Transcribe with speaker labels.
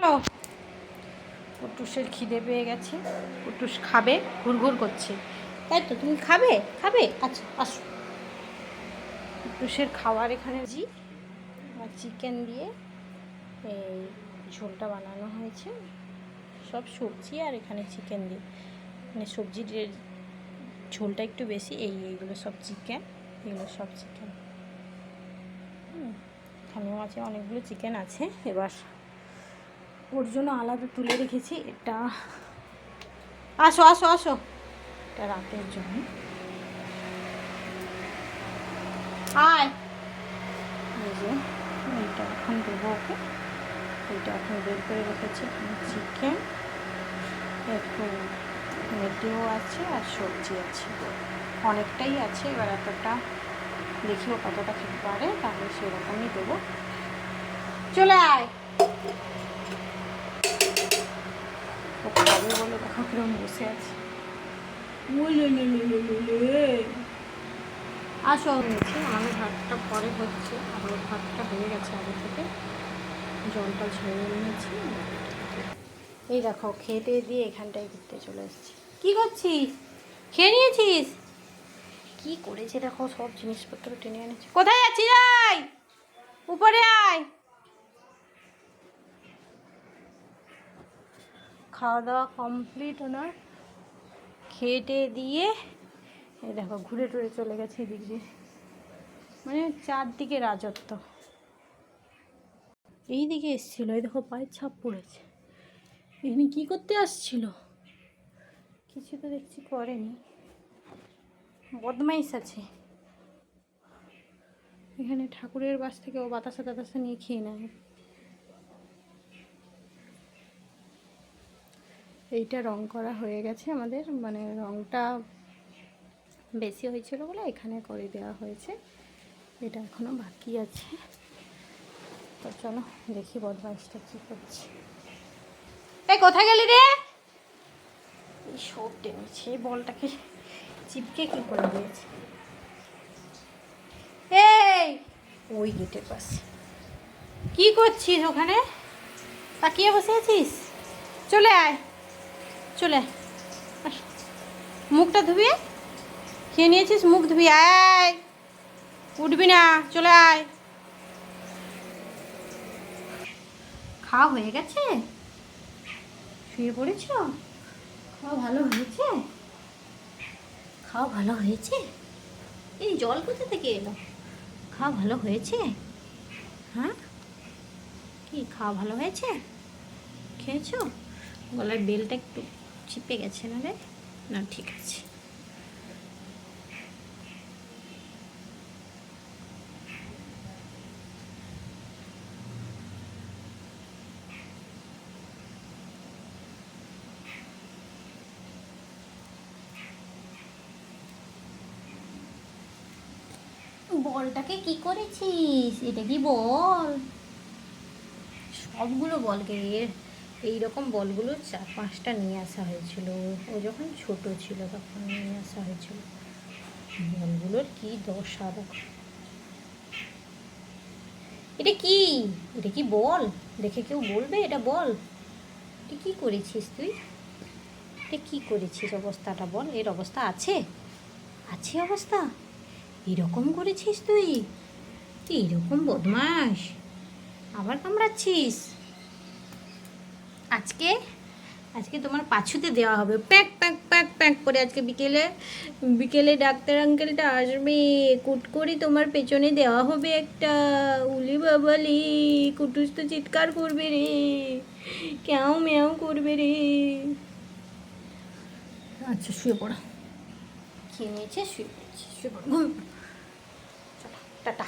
Speaker 1: Hello কুটুসের খিদে পেয়ে গেছে। কুটুস খাবে ঘুরঘুর করছে। তাই তো তুমি খাবে? খাবে? আচ্ছা আসো। কুটুসের খাবার এখানে জি আর চিকেন দিয়ে এই ঝোলটা বানানো হয়েছে। সব সবজি আর এখানে চিকেন দিয়ে। মানে সবজির ঝোলটা একটু বেশি এই এইগুলো সব চিকেন এগুলো সব চিকেন এখানেও আছে অনেকগুলো চিকেন আছে এবার ওর জন্য আলাদা তুলে রেখেছি, এটা আসো আসো আসো। এটা রাতের জন্য। আয়। এই যে, এইটা এখন দেবো ওকে। এইটা এখন বের করে রেখেছি চিকেন একটু মেটেও আছে আর সবজি আছে। অনেকটাই আছে, এবার এতটা দেখিও কতটা খেতে পারে, তাহলে সেরকমই দেবো। চলে আয়। খাবে বলে দেখো কিরম বসে আছে? আসো। নিয়েছি আমাদের ভাতটা পরে হচ্ছে। আর ওর ভাতটা হয়ে গেছে আগে থেকে। জলটা ঝরিয়ে নিয়েছি। এই দেখো খেতে দিয়ে এখানটায় ঘুরতে চলে এসেছি। কী করছিস? খেয়ে নিয়েছিস? কি করেছে দেখো সব জিনিসপত্র টেনে এনেছে। কোথায় যাচ্ছি যাই উপরে আয়। খাওয়া দাওয়া কমপ্লিট ওনার। খেটে দিয়ে, এই দেখো ঘুরে টুরে চলে গেছে এদিক দিয়ে। মানে চারদিকে রাজত্ব। এই দিকে এসছিল, এই দেখো, পায়ের ছাপ পড়েছে। এখানে কি করতে আসছিল? কিছু তো দেখছি করেনি। বদমাইশ আছে। এখানে ঠাকুরের বাস থেকে ও বাতাসা টাতাসা নিয়ে খেয়ে নেয়। এইটা রং করা হয়ে গেছে আমাদের মানে রংটা বেশি হয়েছিল বলে এখানে করে দেওয়া হয়েছে। এটা এখনও বাকি আছে। তো চলো দেখি বদমাইশটা কী করছে। এই কোথায় গেলি রে? এই সব টেনেছে বলটাকে চিপকে কি করে দিয়েছে? এই, ওই গেটের পাশে। কি করছিস ওখানে? তাকিয়ে বসে আছিস? চলে আয়। চলে। মুখটা ধুবি খেয়ে নিয়েছিস? মুখ ধুবি আয়। উঠবি না, চলে আয়। খাওয়া হয়ে গেছে? শুয়ে পড়েছ? খাওয়া ভালো হয়েছে? খাওয়া ভালো হয়েছে? এই জল কোথা থেকে এলো? খাওয়া ভালো হয়েছে? হ্যাঁ? কি, খাওয়া ভালো হয়েছে? খেয়েছো? গলার বেলটা একটু চিপে গেছে না রে? না, ঠিক আছে। বলটাকে কি করেছিস? এটা কি বল? সবগুলো বলকে এর এইরকম বলগুলো চার পাঁচটা নিয়ে আসা হয়েছিল। ও যখন ছোট ছিল তখন নিয়ে আসা হয়েছিল। বলগুলোর কি দশা দেখো এটা কি? এটা কি বল? দেখে কেউ বলবে? এটা বল। এটা কি করেছিস তুই? এটা কি করেছিস অবস্থাটা বল? এর অবস্থা আছে? আছে অবস্থা? এরকম করেছিস তুই? তুই এরকম বদমাস আবার কামড়াচ্ছিস? আজকে আজকে তোমার পাছুতে দেওয়া হবে। প্যাক প্যাক প্যাক প্যাক করে আজকে বিকেলে বিকেলে ডাক্তার আঙ্কেলটা আসবে। কুট করে তোমার পেছনে দেওয়া হবে একটা উলি বাবালি। কুটুস তো চিৎকার করবে রে, ক্যাও ম্যাও করবে রে। আচ্ছা শুয়ে পড়া। খেয়ে নিয়েছে, শুয়ে পড়েছে, শুয়ে পড়ো। টাটা।